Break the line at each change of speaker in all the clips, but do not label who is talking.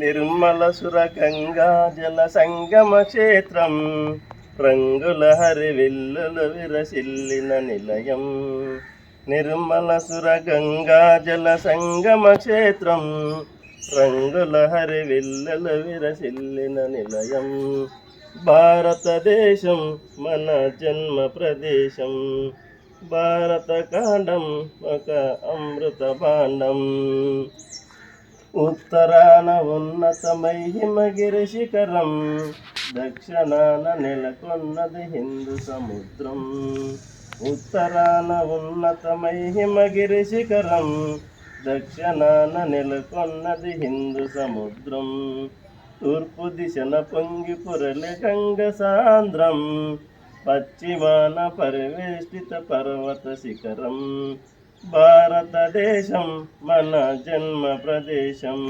నిర్మల సురగంగా జల సంగమ క్షేత్రం. రంగుల హరి విల్లులు విరసిల్లిన నిలయం. నిర్మల సురగంగా జల సంగమ క్షేత్రం. రంగుల హరి విల్లులు విరసిల్లిన నిలయం. భారతదేశం మన జన్మ ప్రదేశం. భారత కాండం ఒక అమృత భాండం. ఉత్తరాన ఉన్నతమై హిమగిరి శిఖరం దక్షిణాన నెలకొన్నది హిందూ సముద్రం. ఉత్తరాన ఉన్నతమై హిమగిరి శిఖరం దక్షిణాన నెలకొన్నది హిందూ సముద్రం. తూర్పు దిశన పొంగి పొరలే గంగ సాంద్రం పశ్చిమాన పరివేష్టిత పర్వత శిఖరం. భారతదేశం మన జన్మ ప్రదేశం.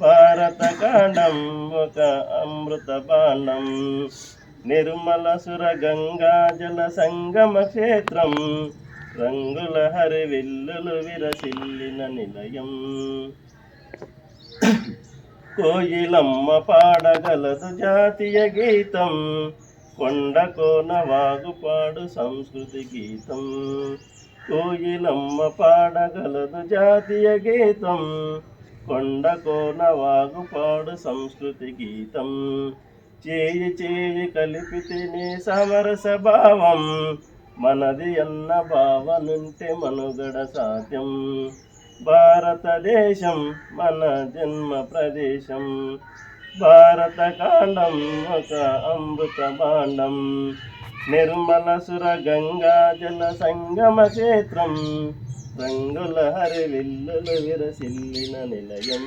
భారత కాండం ఒక అమృత బాణం. నిర్మల సుర గంగా జల సంగమ క్షేత్రం. రంగుల హరి విల్లులు విరసిల్లిన నిలయం. కోయిలమ్మ పాడగలదు జాతీయ గీతం. కొండ కోన వాగుపాడు సంస్కృతి గీతం. కోయిలమ్మ పాడగలదు జాతీయ గీతం. కొండ కోన వాగుపాడు సంస్కృతి గీతం. చేయి చేయి కలిపితేనే సమరస భావం. మనది అన్న భావనుంటే మనుగడ సాధ్యం. భారతదేశం మన జన్మ ప్రదేశం. భారత కాండం ఒక అమృత భాండం నిర్మల సుర గంగా జల సంగమ క్షేత్రం రంగుల హరి విల్లులు విరసిల్లిన నిలయం.